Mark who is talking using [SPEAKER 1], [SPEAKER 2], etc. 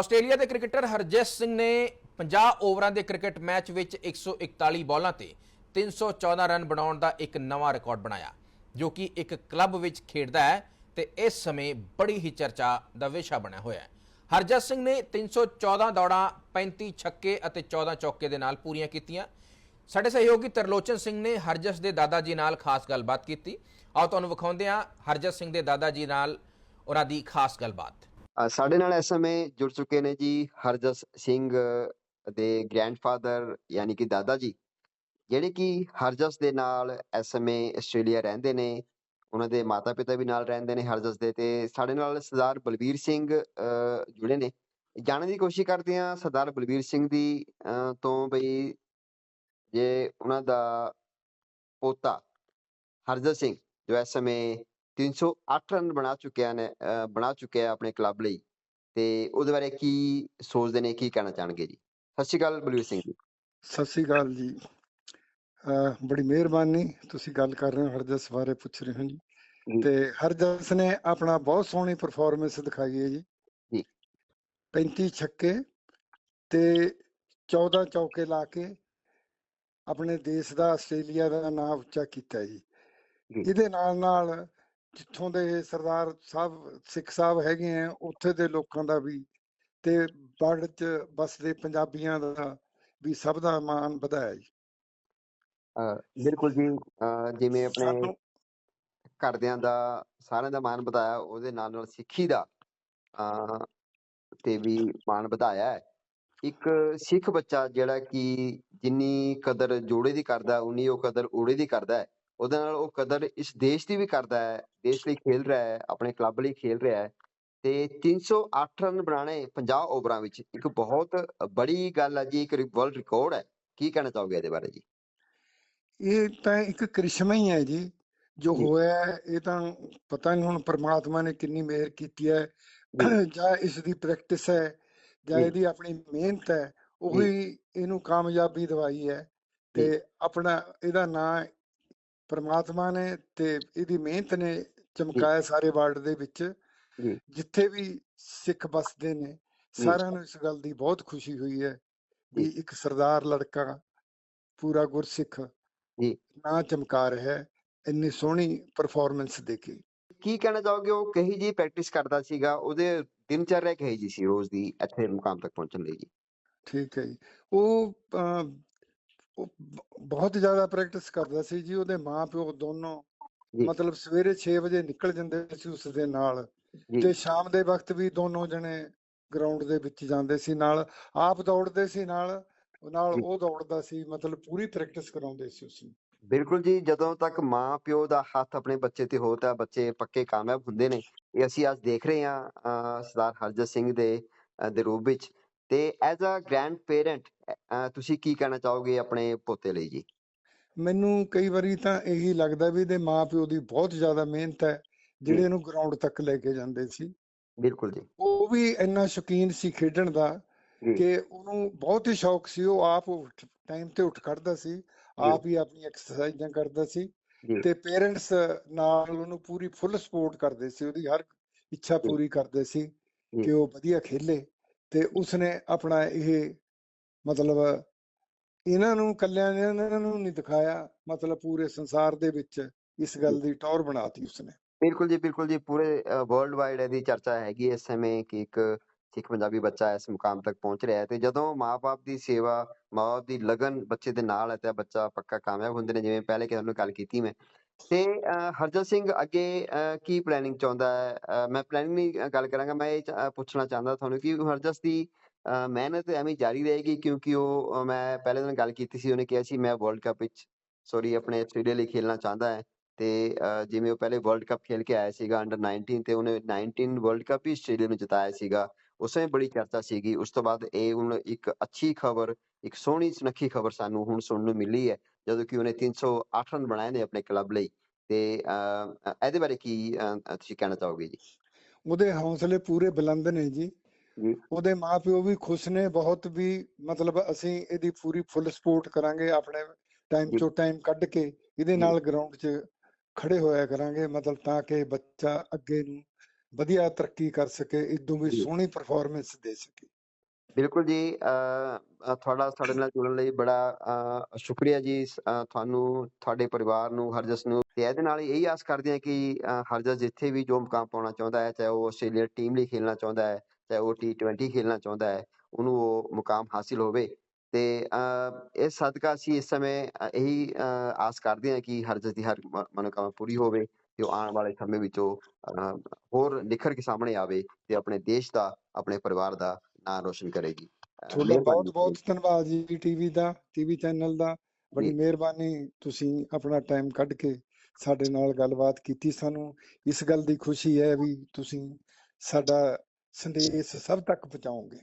[SPEAKER 1] Australia ਦੇ cricketer Harjeet Singh ਨੇ 50 ਓਵਰਾਂ ਦੇ ਕ੍ਰਿਕਟ ਮੈਚ ਵਿੱਚ 141 ਬਾਲਾਂ ਤੇ 314 ਰਨ ਬਣਾਉਣ ਦਾ ਇੱਕ ਨਵਾਂ ਰਿਕਾਰਡ ਬਣਾਇਆ, ਜੋ ਕਿ ਇੱਕ ਕਲੱਬ ਵਿੱਚ ਖੇਡਦਾ ਹੈ ਤੇ ਇਸ ਸਮੇਂ ਬੜੀ ਹੀ ਚਰਚਾ ਦਾ ਵਿਸ਼ਾ ਬਣਿਆ ਹੋਇਆ ਹੈ। ਹਰਜੀਤ ਸਿੰਘ ਨੇ 314 ਦੌੜਾਂ 35 ਛੱਕੇ ਅਤੇ 14 ਚੌਕੇ ਦੇ ਨਾਲ ਪੂਰੀਆਂ ਕੀਤੀਆਂ। ਸਾਡੇ ਸਹਿਯੋਗੀ ਤਰਲੋਚਨ ਸਿੰਘ ਨੇ ਹਰਜਸ ਦੇ ਦਾਦਾ ਜੀ ਨਾਲ ਖਾਸ ਗੱਲਬਾਤ ਕੀਤੀ। ਆਓ ਤੁਹਾਨੂੰ ਵਿਖਾਉਂਦੇ ਹਾਂ ਹਰਜਸ ਸਿੰਘ ਦੇ ਦਾਦਾ ਜੀ ਨਾਲ ਉਹਨਾਂ ਦੀ ਖਾਸ ਗੱਲਬਾਤ।
[SPEAKER 2] ਅ, ਸਾਡੇ ਨਾਲ ਇਸ ਸਮੇਂ ਜੁੜ ਚੁੱਕੇ ਨੇ ਜੀ ਹਰਜਸ ਸਿੰਘ ਦੇ ਗ੍ਰੈਂਡਫਾਦਰ ਯਾਨੀ ਕਿ ਦਾਦਾ ਜੀ ਜਿਹੜੇ ਕਿ ਹਰਜਸ ਦੇ ਨਾਲ ਇਸ ਸਮੇਂ ਆਸਟ੍ਰੇਲੀਆ ਰਹਿੰਦੇ ਨੇ ਉਹਨਾਂ ਦੇ ਮਾਤਾ ਪਿਤਾ ਵੀ ਨਾਲ ਰਹਿੰਦੇ ਨੇ ਹਰਜਸ ਦੇ ਤੇ ਸਾਡੇ ਨਾਲ ਸਰਦਾਰ ਬਲਬੀਰ ਸਿੰਘ ਅ, ਜੁੜੇ ਨੇ। ਜਾਣਨ ਦੀ ਕੋਸ਼ਿਸ਼ ਕਰਦੇ ਹਾਂ ਸਰਦਾਰ ਬਲਬੀਰ ਸਿੰਘ ਦੀ ਅ, ਤੋਂ ਬਈ ਜੇ ਉਹਨਾਂ ਦਾ ਪੋਤਾ ਹਰਜਸ ਸਿੰਘ ਜੋ ਇਸ ਸਮੇਂ 308 ਰਨ ਬਣਾ ਚੁੱਕਿਆ ਨੇ ਬਣਾ ਚੁੱਕਿਆ ਆਪਣੇ ਕਲੱਬ ਲਈ। ਤੇ ਉਹਦੇ ਬਾਰੇ ਕੀ ਸੋਚਦੇ ਨੇ ਕੀ ਕਹਿਣਾ ਚਾਹਣਗੇ ਜੀ? ਸਤਿ ਸ਼੍ਰੀ ਅਕਾਲ ਬਲਵੀਰ ਸਿੰਘ ਜੀ।
[SPEAKER 3] ਸਤਿ ਸ੍ਰੀ ਅਕਾਲ ਜੀ। ਬੜੀ ਮਿਹਰਬਾਨੀ ਤੁਸੀਂ ਗੱਲ ਕਰ ਰਹੇ ਹੋ ਹਰਜਸ ਬਾਰੇ ਪੁੱਛ ਰਹੇ ਹੋ ਜੀ। ਤੇ ਹਰਜਸ ਨੇ ਆਪਣਾ ਬਹੁਤ ਸੋਹਣੀ ਪਰਫਾਰਮੈਂਸ ਦਿਖਾਈ ਹੈ ਜੀ।
[SPEAKER 2] ਜੀ।
[SPEAKER 3] 35 ਛੱਕੇ ਤੇ 14 ਚੌਕੇ ਲਾ ਕੇ ਆਪਣੇ ਦੇਸ਼ ਦਾ ਆਸਟ੍ਰੇਲੀਆ ਦਾ ਨਾਮ ਉੱਚਾ ਕੀਤਾ ਜੀ। ਇਹਦੇ ਨਾਲ ਨਾਲ ਜਿੱਥੋਂ ਦੇ ਸਰਦਾਰ ਸਾਹਿਬ ਸਿੱਖ ਸਾਹਿਬ ਹੈਗੇ ਆ ਉੱਥੇ ਦੇ ਲੋਕਾਂ ਦਾ ਵੀ ਤੇ ਵਰਲਡ ਚ ਬਸਦੇ ਪੰਜਾਬੀਆਂ ਦਾ ਵੀ ਸਭ ਦਾ ਮਾਣ ਵਧਾਇਆ ਜੀ।
[SPEAKER 2] ਬਿਲਕੁਲ ਜੀ ਜਿਵੇਂ ਆਪਣੇ ਘਰਦਿਆਂ ਦਾ ਸਾਰਿਆਂ ਦਾ ਮਾਣ ਵਧਾਇਆ ਉਹਦੇ ਨਾਲ ਨਾਲ ਸਿੱਖੀ ਦਾ ਤੇ ਵੀ ਮਾਣ ਵਧਾਇਆ ਹੈ। ਇੱਕ ਸਿੱਖ ਬੱਚਾ ਜਿਹੜਾ ਕਿ ਜਿੰਨੀ ਕਦਰ ਜੋੜੇ ਦੀ ਕਰਦਾ ਉਨੀ ਉਹ ਕਦਰ ਊੜੇ ਦੀ ਕਰਦਾ ਹੈ। ਉਹਦੇ ਨਾਲ ਉਹ ਕਦਰ ਇਸ ਦੇਸ਼ ਦੀ ਵੀ ਕਰਦਾ ਹੈ ਦੇਸ਼ ਲਈ ਖੇਲ ਰਿਹਾ ਹੈ ਆਪਣੇ ਕਲੱਬ ਲਈ ਖੇਲ ਰਿਹਾ ਹੈ ਤੇ 308 ਰਨ ਬਣਾਣੇ 50 ਓਵਰਾਂ ਵਿੱਚ ਇੱਕ ਬਹੁਤ ਬੜੀ ਗੱਲ ਹੈ ਜੀ ਇੱਕ ਵਰਲਡ ਰਿਕਾਰਡ ਹੈ ਕੀ ਕਹਿਣਾ ਚਾਹੋਗੇ ਇਹਦੇ ਬਾਰੇ ਜੀ
[SPEAKER 3] ਇਹ ਤਾਂ ਇੱਕ ਕ੍ਰਿਸ਼ਮਾ ਹੀ ਹੈ ਜੀ ਜੋ। ਹੋਇਆ ਹੈ, ਇਹ ਤਾਂ ਪਤਾ ਨਹੀਂ ਹੁਣ ਪ੍ਰਮਾਤਮਾ ਨੇ ਕਿੰਨੀ ਮਿਹਰ ਕੀਤੀ ਹੈ ਜਾਂ ਇਸ ਦੀ ਪ੍ਰੈਕਟਿਸ ਹੈ ਜੀ। ਇਹਦੀ ਆਪਣੀ ਮਿਹਨਤ ਹੈ ਉਹੀ ਇਹਨੂੰ ਕਾਮਯਾਬੀ ਦਵਾਈ ਹੈ ਤੇ ਆਪਣਾ ਇਹਦਾ ਨਾਂ ਪ੍ਰਮਾਤਮਾ ਨੇ ਤੇ ਇਹਦੀ ਮਿਹਨਤ ਨੇ ਚਮਕਾਇਆ ਸਾਰੇ ਵਰਲਡ ਦੇ ਵਿੱਚ। ਜਿੱਥੇ ਵੀ ਸਿੱਖ ਵੱਸਦੇ ਨੇ। ਸਾਰਿਆਂ ਨੂੰ ਇਸ ਗੱਲ ਦੀ ਬਹੁਤ ਖੁਸ਼ੀ ਹੋਈ ਹੈ ਵੀ। ਇੱਕ ਸਰਦਾਰ ਲੜਕਾ ਪੂਰਾ ਗੁਰਸਿੱਖ। ਨਾਂ ਚਮਕਾ ਰਿਹਾ ਹੈ ਇੰਨੀ ਸੋਹਣੀ ਪਰਫਾਰਮੈਂਸ ਦੇ ਕੇ
[SPEAKER 2] ਕੀ ਕਹਿਣਾ ਚਾਹੋਗੇ ਉਹ ਕਹੀ ਜੀ ਪ੍ਰੈਕਟਿਸ ਕਰਦਾ ਸੀਗਾ ਉਹਦੇ ਦਿਨਚਰਿਆ ਕਹੀ ਜੀ ਸੀ ਰੋਜ਼ ਦੀ ਇੱਥੇ ਮੁਕਾਮ ਤੱਕ ਪਹੁੰਚਣ ਲਈ ਜੀ
[SPEAKER 3] ਠੀਕ ਹੈ ਜੀ ਉਹ ਉਹ ਬਹੁਤ ਜ਼ਿਆਦਾ ਪ੍ਰੈਕਟਿਸ ਕਰਦਾ ਸੀ ਜੀ ਉਹਦੇ ਮਾਪਿਓ ਦੋਨੋਂ। ਮਤਲਬ ਸਵੇਰੇ 6 ਵਜੇ ਨਿਕਲ ਜਾਂਦੇ ਸੀ ਉਸ ਦੇ ਨਾਲ ਤੇ ਸ਼ਾਮ ਦੇ ਵਕਤ ਵੀ ਦੋਨੋਂ ਜਣੇ ਗਰਾਊਂਡ ਦੇ ਵਿੱਚ ਜਾਂਦੇ ਸੀ ਨਾਲ ਆਪ ਦੌੜਦੇ ਸੀ ਨਾਲ ਨਾਲ। ਉਹ ਦੌੜਦਾ ਸੀ ਮਤਲਬ ਪੂਰੀ ਪ੍ਰੈਕਟਿਸ ਕਰਾਉਂਦੇ ਸੀ ਉਸ ਨੂੰ
[SPEAKER 2] ਬਿਲਕੁਲ ਜੀ ਜਦੋਂ ਤੱਕ ਮਾਂ ਪਿਓ ਦਾ ਹੱਥ ਆਪਣੇ ਬੱਚੇ ਤੇ ਹੋ ਤਾਂ ਬੱਚੇ ਪੱਕੇ ਕਾਮਯਾਬ ਹੁੰਦੇ ਨੇ ਇਹ ਅਸੀਂ ਅੱਜ ਦੇਖ ਰਹੇ ਹਾਂ ਸਰਦਾਰ ਹਰਜਤ ਸਿੰਘ ਦੇ ਦੇ ਰੂਪ ਵਿੱਚ ਤੇ ਐਜ਼ ਅ ਗ੍ਰੈਂਡ ਪੇਰੈਂਟ ਤੁਸੀਂ ਕੀ ਕਹਿਣਾ ਚਾਹੋਗੇ ਆਪਣੇ ਪੋਤੇ ਲਈ ਜੀ
[SPEAKER 3] ਮੈਨੂੰ ਕਈ ਵਾਰੀ ਤਾਂ ਇਹੀ ਲੱਗਦਾ ਵੀ ਇਹਦੇ ਮਾਪਿਓ ਦੀ ਬਹੁਤ ਜ਼ਿਆਦਾ ਮਿਹਨਤ ਹੈ ਜਿਹੜੇ
[SPEAKER 2] ਜੀ।
[SPEAKER 3] ਇਹਨੂੰ ਗਰਾਊਂਡ ਤੱਕ ਲੈ ਕੇ ਜਾਂਦੇ ਸੀ
[SPEAKER 2] ਬਿਲਕੁਲ ਜੀ
[SPEAKER 3] ਉਹ ਵੀ ਇੰਨਾ ਸ਼ੌਕੀਨ ਸੀ ਖੇਡਣ ਦਾ
[SPEAKER 2] ਜੀ।
[SPEAKER 3] ਕਿ ਉਹਨੂੰ ਬਹੁਤ ਹੀ ਸ਼ੌਕ ਸੀ ਉਹ ਆਪ ਟਾਈਮ ਤੇ ਉੱਠ ਖੜਦਾ ਸੀ ਆਪ ਹੀ ਆਪਣੀ ਐਕਸਰਸਾਈਜ਼ਾਂ ਕਰਦਾ ਸੀ
[SPEAKER 2] ਜੀ।
[SPEAKER 3] ਤੇ ਪੇਰੈਂਟਸ ਨਾਲ ਉਹਨੂੰ ਪੂਰੀ ਫੁੱਲ ਸਪੋਰਟ ਕਰਦੇ ਸੀ ਉਹਦੀ ਹਰ ਇੱਛਾ
[SPEAKER 2] ਜੀ।
[SPEAKER 3] ਪੂਰੀ ਕਰਦੇ ਸੀ
[SPEAKER 2] ਜੀ।
[SPEAKER 3] ਕਿ ਉਹ ਵਧੀਆ ਖੇਲੇ ਤੇ ਉਸਨੇ ਆਪਣਾ ਇਹ ਮਤਲਬ ਇਹਨਾਂ ਨੂੰ ਕੱਲਿਆਂ ਨੇ ਇਹਨਾਂ ਨੂੰ ਨਹੀਂ ਦਿਖਾਇਆ ਮਤਲਬ ਪੂਰੇ ਸੰਸਾਰ ਦੇ ਵਿੱਚ ਇਸ ਗੱਲ ਦੀ ਟੌਰ ਬਣਾਤੀ ਉਸਨੇ।
[SPEAKER 2] ਬਿਲਕੁਲ ਜੀ ਬਿਲਕੁਲ ਜੀ ਪੂਰੇ ਵਰਲਡ ਵਾਈਡ ਇਹਦੀ ਚਰਚਾ ਹੈਗੀ ਇਸ ਸਮੇਂ ਕਿ ਇੱਕ ਸਿੱਖ ਪੰਜਾਬੀ ਬੱਚਾ ਇਸ ਮੁਕਾਮ ਤੱਕ ਪਹੁੰਚ ਰਿਹਾ ਹੈ ਤੇ ਜਦੋਂ ਮਾਪੇ ਦੀ ਸੇਵਾ ਮਾਪੇ ਦੀ ਲਗਨ ਬੱਚੇ ਦੇ ਨਾਲ ਹੈ ਤਾਂ ਬੱਚਾ ਪੱਕਾ ਕਾਮਯਾਬ ਹੁੰਦੇ ਨੇ ਜਿਵੇਂ ਪਹਿਲੇ ਕਿ ਤੁਹਾਨੂੰ ਗੱਲ ਕੀਤੀ ਮੈਂ। ਤੇ ਅਹ, ਹਰਜਤ ਸਿੰਘ ਅੱਗੇ ਕੀ ਪਲੈਨਿੰਗ ਚਾਹੁੰਦਾ ਹੈ? ਮੈਂ ਪਲੈਨਿੰਗ ਨਹੀਂ ਗੱਲ ਕਰਾਂਗਾ ਮੈਂ ਇਹ ਪੁੱਛਣਾ ਚਾਹੁੰਦਾ ਤੁਹਾਨੂੰ ਕਿ ਹਰਜਸ ਦੀ ਮਿਹਨਤ ਐਵੇਂ ਜਾਰੀ ਰਹੇਗੀ ਕਿਉਂਕਿ ਉਹ ਮੈਂ ਪਹਿਲੇ ਦਿਨ ਗੱਲ ਕੀਤੀ ਸੀ, ਉਹਨੇ ਕਿਹਾ ਸੀ, ਮੈਂ ਵਰਲਡ ਕੱਪ ਵਿੱਚ ਸੌਰੀ ਆਪਣੇ ਆਸਟ੍ਰੇਲੀਆ ਲਈ ਖੇਲਣਾ ਚਾਹੁੰਦਾ ਹੈ। ਤੇ ਜਿਵੇਂ ਉਹ ਪਹਿਲੇ ਵਰਲਡ ਕੱਪ ਖੇਲ ਕੇ ਆਇਆ ਸੀਗਾ ਅੰਡਰ 19 ਤੇ ਉਹਨੇ 19 ਵਰਲਡ ਕੱਪ ਹੀ ਆਸਟ੍ਰੇਲੀਆ ਨੂੰ ਜਿਤਾਇਆ ਸੀਗਾ। ਉਸ ਸਮੇਂ ਬੜੀ ਚਰਚਾ ਸੀਗੀ। ਉਸ ਤੋਂ ਬਾਅਦ ਇਹ ਹੁਣ ਇੱਕ ਅੱਛੀ ਖਬਰ, ਇੱਕ ਸੋਹਣੀ ਸੁਨੱਖੀ ਖਬਰ ਸਾਨੂੰ ਹੁਣ ਸੁਣਨ ਨੂੰ ਮਿਲੀ ਹੈ, ਜਦੋਂ ਕਿ ਉਹਨੇ 308 ਰਨ ਬਣਾਏ ਨੇ ਆਪਣੇ ਕਲੱਬ ਲਈ। ਤੇ ਇਹਦੇ ਬਾਰੇ ਕੀ ਤੁਸੀਂ ਕਹਿਣਾ ਚਾਹੋਗੇ ਜੀ?
[SPEAKER 3] ਉਹਦੇ ਹੌਸਲੇ ਪੂਰੇ ਬੁਲੰਦ ਨੇ ਜੀ। ਉਹਦੇ ਮਾਪਿਓ ਵੀ ਖੁਸ਼ ਨੇ ਬਹੁਤ ਵੀ ਮਤਲਬ ਅਸੀਂ ਇਹਦੀ ਪੂਰੀ ਫੁੱਲ ਸਪੋਰਟ ਕਰਾਂਗੇ ਆਪਣੇ ਟਾਈਮ। ਚੋਂ ਟਾਈਮ ਕੱਢ ਕੇ ਇਹਦੇ। ਨਾਲ ਗਰਾਊਂਡ 'ਚ ਖੜੇ ਹੋਇਆ ਕਰਾਂਗੇ ਮਤਲਬ ਤਾਂ ਕਿ ਬੱਚਾ ਅੱਗੇ ਨੂੰ ਵਧੀਆ ਤਰੱਕੀ ਕਰ ਸਕੇ ਇਦੋਂ ਵੀ। ਸੋਹਣੀ ਪਰਫਾਰਮੈਂਸ ਦੇ ਸਕੇ
[SPEAKER 2] ਬਿਲਕੁਲ ਜੀ ਤੁਹਾਡਾ ਸਾਡੇ ਨਾਲ ਜੁੜਨ ਲਈ ਬੜਾ ਸ਼ੁਕਰੀਆ ਜੀ ਤੁਹਾਨੂੰ ਤੁਹਾਡੇ ਪਰਿਵਾਰ ਨੂੰ ਹਰਜਸ ਨੂੰ ਤੇ ਇਹਦੇ ਨਾਲ ਇਹੀ ਆਸ ਕਰਦੇ ਹਾਂ ਕਿ ਹਰਜਸ ਜਿੱਥੇ ਵੀ ਜੋ ਮੁਕਾਮ ਪਾਉਣਾ ਚਾਹੁੰਦਾ ਹੈ ਚਾਹੇ ਉਹ ਆਸਟ੍ਰੇਲੀਆ ਟੀਮ ਲਈ ਖੇਡਣਾ ਚਾਹੁੰਦਾ ਹੈ ਚਾਹੇ ਉਹ ਟੀ20 ਖੇਡਣਾ ਚਾਹੁੰਦਾ ਹੈ ਉਹਨੂੰ ਉਹ ਮੁਕਾਮ ਹਾਸਿਲ ਹੋਵੇ। ਤੇ ਇਸ ਸਦਕਾ ਅਸੀਂ ਇਸ ਸਮੇਂ ਇਹੀ ਆਸ ਕਰਦੇ ਹਾਂ ਕਿ ਹਰਜਸ ਦੀ ਹਰ ਮਨੋਕਾਮਨਾ ਪੂਰੀ ਹੋਵੇ ਤੇ ਉਹ ਆਉਣ ਵਾਲੇ ਸਮੇਂ ਵਿੱਚ ਉਹ ਹੋਰ ਨਿਖਰ ਕੇ ਸਾਹਮਣੇ ਆਵੇ ਤੇ ਆਪਣੇ ਦੇਸ਼ ਦਾ ਆਪਣੇ ਪਰਿਵਾਰ ਦਾ ਨਾਂ ਰੋਸ਼ਨ ਕਰੇਗੀ।
[SPEAKER 3] ਤੁਹਾਡਾ ਬਹੁਤ ਬਹੁਤ ਧੰਨਵਾਦ ਜੀ ਟੀਵੀ ਦਾ ਟੀਵੀ ਚੈਨਲ ਦਾ। ਬੜੀ। ਮਿਹਰਬਾਨੀ ਤੁਸੀਂ ਆਪਣਾ ਟਾਈਮ ਕੱਢ ਕੇ ਸਾਡੇ ਨਾਲ ਗੱਲਬਾਤ ਕੀਤੀ ਸਾਨੂੰ। ਇਸ ਗੱਲ ਦੀ ਖੁਸ਼ੀ ਹੈ ਵੀ ਤੁਸੀਂ ਸਾਡਾ ਸੰਦੇਸ਼ ਸਭ ਤੱਕ ਪਹੁੰਚਾਓਗੇ।